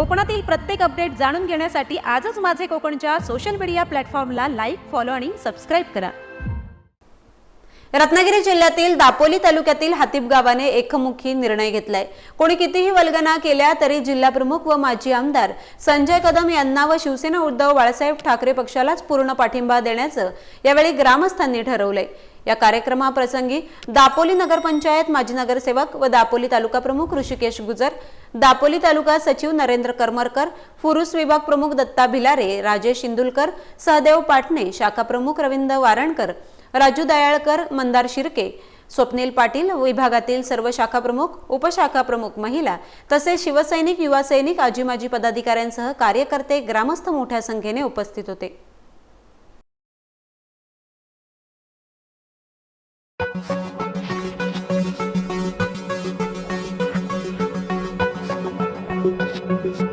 कोकणातील प्रत्येक अपडेट जाणून घेण्यासाठी आजच माझे कोकणच्या सोशल मीडिया प्लॅटफॉर्मला लाईक फॉलो आणि सबस्क्राईब करा. रत्नागिरी जिल्ह्यातील दापोली तालुक्यातील हातीब गावाने एकमुखी निर्णय घेतलाय. कोणी कितीही वल्गना केल्या तरी जिल्हाप्रमुख व माजी आमदार संजय कदम यांना व शिवसेना उद्धव बाळासाहेब ठाकरे पक्षालाच पूर्ण पाठिंबा देण्याचं यावेळी ग्रामस्थांनी ठरवलंय. या कार्यक्रमाप्रसंगी दापोली नगरपंचायत माजी नगरसेवक व दापोली तालुका प्रमुख ऋषिकेश गुजर दापोली तालुका सचिव नरेंद्र करमरकर फुरुस विभाग प्रमुख दत्ता भिलारे राजेश इंदुलकर सहदेव पाटणे शाखा प्रमुख रवींद्र वारणकर राजू दयाळकर मंदार शिर्के स्वप्नील पाटील विभागातील सर्व शाखा प्रमुख उपशाखा प्रमुख महिला तसेच शिवसैनिक युवा सैनिक आजी माजी पदाधिकाऱ्यांसह कार्यकर्ते ग्रामस्थ मोठ्या संख्येने उपस्थित होते. Thank you.